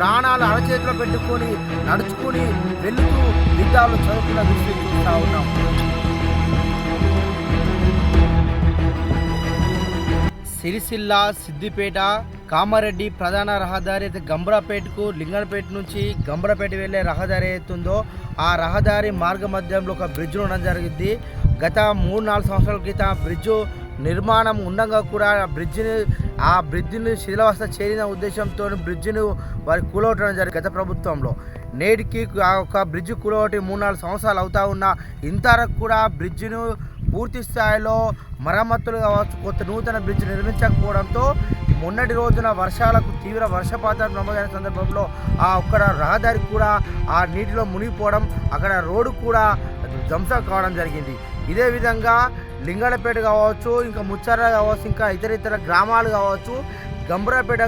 ప్రాణాలు అరచేతిలో పెట్టుకొని నడుచుకొని వెళుతూ విద్యాలు చదువుకున్న దృష్టి చూస్తూ ఉన్నాం. సిరిసిల్ల సిద్దిపేట కామారెడ్డి ప్రధాన రహదారి అయితే గంభరాపేటకు లింగనపేట నుంచి గంబరాపేట వెళ్ళే రహదారి అవుతుందో ఆ రహదారి మార్గ మధ్యంలో ఒక బ్రిడ్జ్ ఉండడం జరిగింది. గత మూడు నాలుగు సంవత్సరాల క్రితం బ్రిడ్జ్ నిర్మాణం ఉండగా కూడా ఆ బ్రిడ్జిని ఆ బ్రిడ్జిని శిథిలావస్థ చేరిన ఉద్దేశంతో బ్రిడ్జిని వారి కూలవటం జరిగింది గత ప్రభుత్వంలో. నేటికి ఆ ఒక బ్రిడ్జ్ కూలగొట్టి మూడు నాలుగు సంవత్సరాలు అవుతా ఉన్నా ఇంతవరకు కూడా బ్రిడ్జిను పూర్తి స్థాయిలో మరమ్మతులు కావచ్చు కొత్త నూతన బ్రిడ్జ్ నిర్మించకపోవడంతో మొన్నటి రోజున వర్షాలకు తీవ్ర వర్షపాతం నమోదైన సందర్భంలో ఆ ఒక్కడ రహదారి కూడా ఆ నీటిలో మునిగిపోవడం అక్కడ రోడ్డు కూడా ధ్వంసం కావడం జరిగింది. ఇదే విధంగా లింగడపేట కావచ్చు ఇంకా ముచ్చార కావచ్చు ఇంకా ఇతర ఇతర గ్రామాలు కావచ్చు గంభరాపేట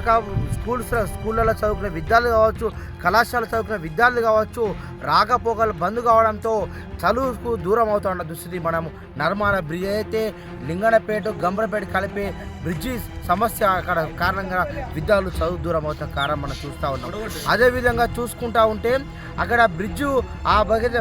స్కూల్స్ స్కూళ్ళలో చదువుకునే విద్యార్థులు కావచ్చు కళాశాల చదువుకునే విద్యార్థులు కావచ్చు రాకపోకలు బంద్ కావడంతో చదువుకు దూరం అవుతున్న దుస్థితి మనము నర్మాల బ్రిడ్జ్ అయితే లింగనపేట గంభరపేట కలిపే బ్రిడ్జి సమస్య అక్కడ కారణంగా విద్యార్థులు చదువు దూరం అవుతున్న కారణం మనం చూస్తూ ఉన్నాం. అదేవిధంగా చూసుకుంటా ఉంటే అక్కడ బ్రిడ్జు ఆ బగెట్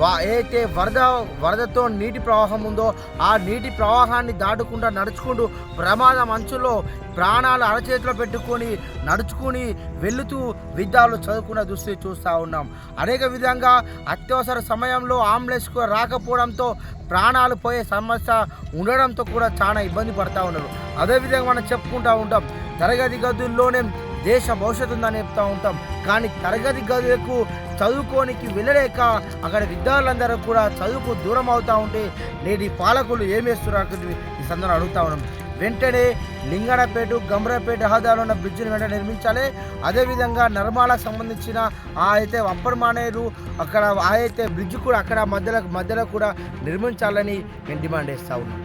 ఏదైతే వరద వరదతో నీటి ప్రవాహం ఉందో ఆ నీటి ప్రవాహాన్ని దాటుకుంటూ నడుచుకుంటూ ప్రమాదం అంచులో ప్రాణాలు అరచేతిలో పెట్టుకొని నడుచుకుని వెళుతూ విద్యార్థులు చదువుకున్న దృష్టి చూస్తూ ఉన్నాం. అనేక విధంగా అత్యవసర సమయంలో అంబులెన్స్కు రాకపోవడంతో ప్రాణాలు పోయే సమస్య ఉండడంతో కూడా చాలా ఇబ్బంది పడతా ఉన్నారు. అదేవిధంగా మనం చెప్పుకుంటూ ఉంటాం తరగతి గదుల్లోనే దేశ భవిష్యత్తు ఉందని చెప్తూ ఉంటాం. కానీ తరగతి గదులకు చదువుకోనికి వెళ్ళలేక అక్కడ విద్యార్థులందరూ కూడా చదువుకు దూరం అవుతూ ఉంటే నేటి పాలకులు ఏం చేస్తున్నారు ఈ సందర్భంలో అడుగుతా ఉన్నాం. వెంటనే లింగనపేట గమ్రపేట రహదారిలో ఉన్న బ్రిడ్జిని వెంటనే నిర్మించాలి. అదేవిధంగా నర్మాలకు సంబంధించిన ఆ అయితే అప్పర్ మానేరు అక్కడ ఆ అయితే బ్రిడ్జ్ కూడా అక్కడ మధ్యలో మధ్యలో కూడా నిర్మించాలని మేము డిమాండ్ చేస్తూ ఉన్నాం.